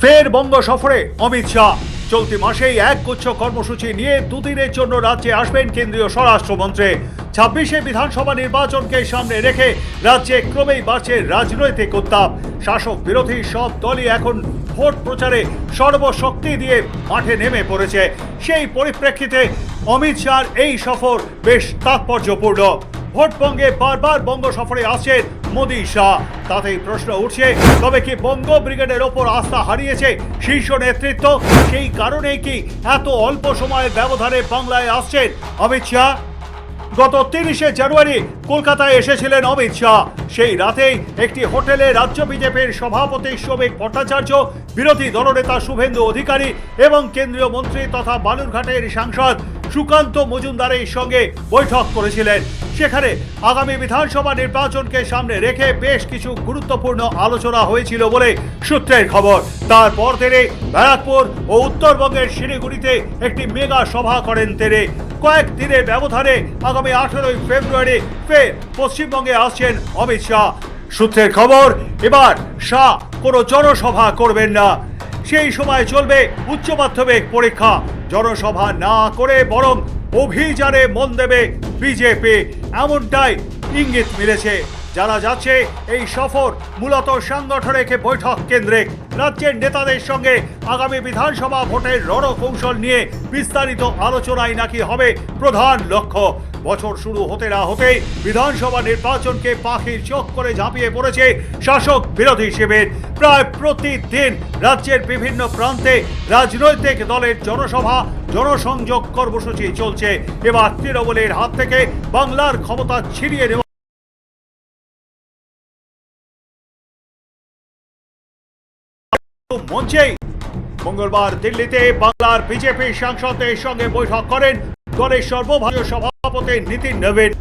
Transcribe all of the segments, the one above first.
ফের বঙ্গ সফরে, অমিত শাহ। চলতি মাসেই এক গুচ্ছ কর্মসূচি নিয়ে দুদিনের জন্য রাজ্যে আসবেন কেন্দ্রীয় স্বরাষ্ট্রমন্ত্রী। ছাব্বিশে বিধানসভা নির্বাচনকে সামনে রেখে রাজ্যে ক্রমেই বাড়ছে রাজনৈতিক উত্তাপ। শাসক বিরোধী সব দলই এখন ভোট প্রচারে সর্বশক্তি দিয়ে মাঠে নেমে পড়েছে। সেই পরিপ্রেক্ষিতে অমিত শাহর এই সফর বেশ তাৎপর্যপূর্ণ। ভোটবঙ্গে বারবার বঙ্গ সফরে আসছেন মোদী শাহ। তাতেই প্রশ্ন উঠছে, তবে কি বঙ্গ ব্রিগেডের ওপর আস্থা হারিয়েছে শীর্ষ নেতৃত্ব? সেই কারণেই কি এত অল্প সময়ের ব্যবধানে বাংলায় আসছেন অমিত শাহ? গত তিরিশে জানুয়ারি কলকাতায় এসেছিলেন অমিত শাহ। সেই রাতেই একটি হোটেলে রাজ্য বিজেপির সভাপতি শ্রমিক ভট্টাচার্য, বিরোধী দলনেতা শুভেন্দু অধিকারী এবং কেন্দ্রীয় মন্ত্রী তথা বালুরঘাটের সাংসদ সুকান্ত মজুমদারের সঙ্গে বৈঠক করেছিলেন। সেখানে আগামী বিধানসভা নির্বাচনকে সামনে রেখে বেশ কিছু গুরুত্বপূর্ণ আলোচনা হয়েছিল বলে সূত্রের খবর। তারপর তিনি ব্যারাকপুর ও উত্তরবঙ্গের শিলিগুড়িতে একটি মেগা সভা করেন তিনি। কয়েক দিনের ব্যবধানে আগামী আঠেরোই ফেব্রুয়ারি ফের পশ্চিমবঙ্গে আসছেন অমিত শাহ। সূত্রের খবর, এবার শাহ কোনো জনসভা করবেন না। সেই সময় চলবে উচ্চ মাধ্যমিক পরীক্ষা। জনসভা না করে বরং অভিযানে মন দেবে বিজেপি। এমনটাই ইঙ্গিত মিলেছে। জানা যাচ্ছে, এই সফর মূলত সাংগঠনিক বৈঠক কেন্দ্রে। রাজ্যের নেতাদের সঙ্গে আগামী বিধানসভা ভোটের রণকৌশল নিয়ে বিস্তারিত আলোচনায় নাকি হবে প্রধান লক্ষ্য। বছর শুরু হতে না হতেই বিধানসভা নির্বাচনকে পাখির চোখ করে ঝাঁপিয়ে পড়েছে শাসক বিরোধী শিবির। প্রায় প্রতিদিন রাজ্যের বিভিন্ন প্রান্তে রাজনৈতিক দলের জনসভা, জনসংযোগ কর্মসূচি চলছে। এবার তৃণমূলের হাত থেকে বাংলার ক্ষমতা ছিনিয়ে নেওয়া মঞ্চেই মঙ্গলবার দিল্লিতে বাংলার বিজেপি সাংসদদের সঙ্গে বৈঠক করেন দলের সর্বভারতীয় সভাপতি নীতিন নবীন।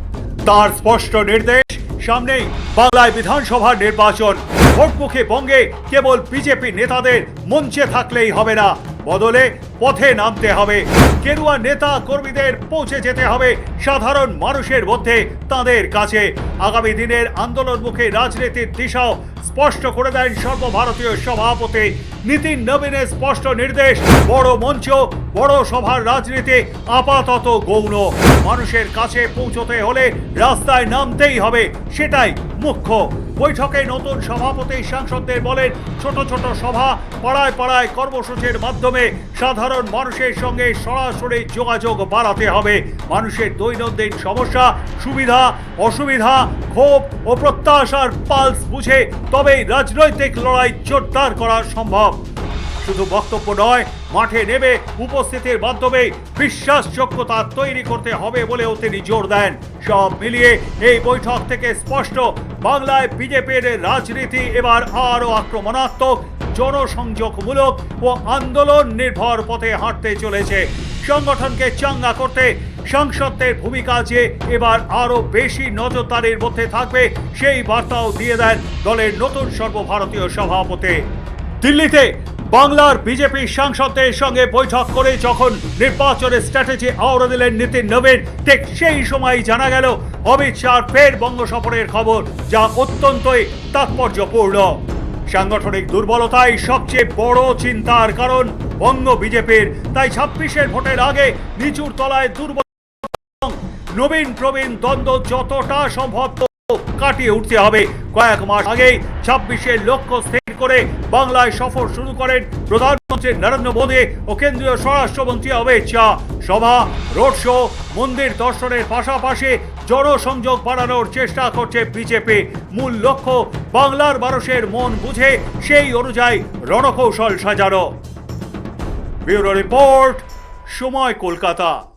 তার স্পষ্ট নির্দেশ, সামনেই বাংলায় বিধানসভা নির্বাচন। ভোটমুখী বঙ্গে কেবল বিজেপি নেতাদের মঞ্চে থাকলেই হবে না। বদলে পথে নামতে হবে। কেরুয়া নেতা কর্মীদের পৌঁছে যেতে হবে। সাধারণ মানুষের মধ্যে তাদের কাছে। আগামী দিনের আন্দোলনমুখী রাজনীতির দিশাও স্পষ্ট করে দেন সর্বভারতীয় সভাপতি নীতিন নবীনের স্পষ্ট নির্দেশ। বড় মঞ্চ, বড় সভার রাজনীতি আপাতত গৌণ। মানুষের কাছে পৌঁছতে হলে রাস্তায় নামতেই হবে, সেটাই মুখ্য। বৈঠকে নতুন সভাপতি সাংসদদের বলেন, ছোট ছোট সভা পাড়ায় পাড়ায় কর্মসূচির মাধ্যমে সাধারণ মানুষের সঙ্গে সরাসরি যোগাযোগ বাড়াতে হবে। মানুষের দৈনন্দিন সমস্যা, সুবিধা, অসুবিধা, ক্ষোভ ও প্রত্যাশার পালস বুঝে তবেই রাজনৈতিক লড়াই জোরদার করা সম্ভব। শুধু বক্তব্য নয়, মাঠে নেমে উপস্থিতির মাধ্যমে বিশ্বাসযোগ্যতা তৈরি করতে হবে বলেও তিনি জোর দেন। সব মিলিয়ে এই বৈঠক থেকে স্পষ্ট, বাংলায় বিজেপির রাজনীতি এবার আরও আক্রমণাত্মক, জনসংযোগমূলক ও আন্দোলন নির্ভর পথে হাঁটতে চলেছে। সংগঠনকে চাঙ্গা করতে সাংসদদের ভূমিকা যে এবার আরও বেশি নজরদারির মধ্যে থাকবে, সেই বার্তাও দিয়ে দেন দলের নতুন সর্বভারতীয় সভাপতি। দিল্লিতে বাংলার বিজেপি সাংসদদের সঙ্গে বৈঠক করে যখন নির্বাচনের স্ট্র্যাটেজি আওড়া দিলেন নীতিন নবীন, ঠিক সেই সময় জানা গেল অমিত শাহ ফের বঙ্গ সফরের খবর, যা অত্যন্তই তাৎপর্যপূর্ণ। সাংগঠনিক দুর্বলতাই সবচেয়ে বড় চিন্তার কারণ বঙ্গ বিজেপির, তাই ছাব্বিশের ভোটের আগে নিচুর তলায় দুর্বল নবীন প্রবীণ দ্বন্দ্ব যতটা সম্ভব কাটিয়ে উঠতে হবে। কয়েক মাস আগেই ছাব্বিশের লক্ষ্য স্থির করে বাংলায় সফর শুরু করেন প্রধানমন্ত্রী নরেন্দ্র মোদী ও কেন্দ্রীয় স্বরাষ্ট্রমন্ত্রী অমিত শাহ। সভা, রোড শো, মন্দির দর্শনের পাশাপাশি জনসংযোগ বাড়ানোর চেষ্টা করছে বিজেপি। মূল লক্ষ্য, বাংলার মানুষের মন বুঝে সেই অনুযায়ী রণকৌশল সাজানো। ব্যুরো রিপোর্ট, সময় কলকাতা।